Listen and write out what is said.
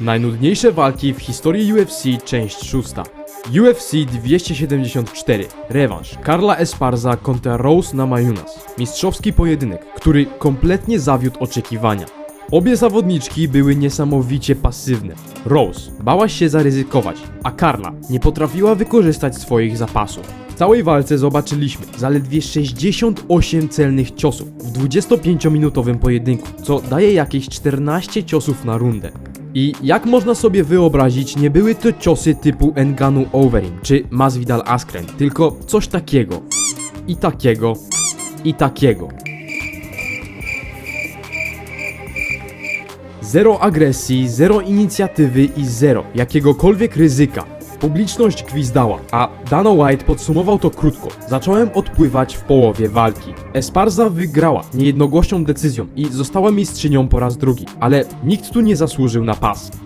Najnudniejsze walki w historii UFC, część 6. UFC 274. Rewanż. Karla Esparza kontra Rose Namajunas. Mistrzowski pojedynek, który kompletnie zawiódł oczekiwania. Obie zawodniczki były niesamowicie pasywne. Rose bała się zaryzykować, a Karla nie potrafiła wykorzystać swoich zapasów. W całej walce zobaczyliśmy zaledwie 68 celnych ciosów w 25-minutowym pojedynku, co daje jakieś 14 ciosów na rundę. I jak można sobie wyobrazić, nie były to ciosy typu Enganu Overeem czy Masvidal Askren, tylko coś takiego, i takiego, i takiego. Zero agresji, zero inicjatywy i zero jakiegokolwiek ryzyka. Publiczność gwizdała, a Dana White podsumował to krótko. Zacząłem odpływać w połowie walki. Esparza wygrała niejednogłośną decyzją i została mistrzynią po raz drugi, ale nikt tu nie zasłużył na pas.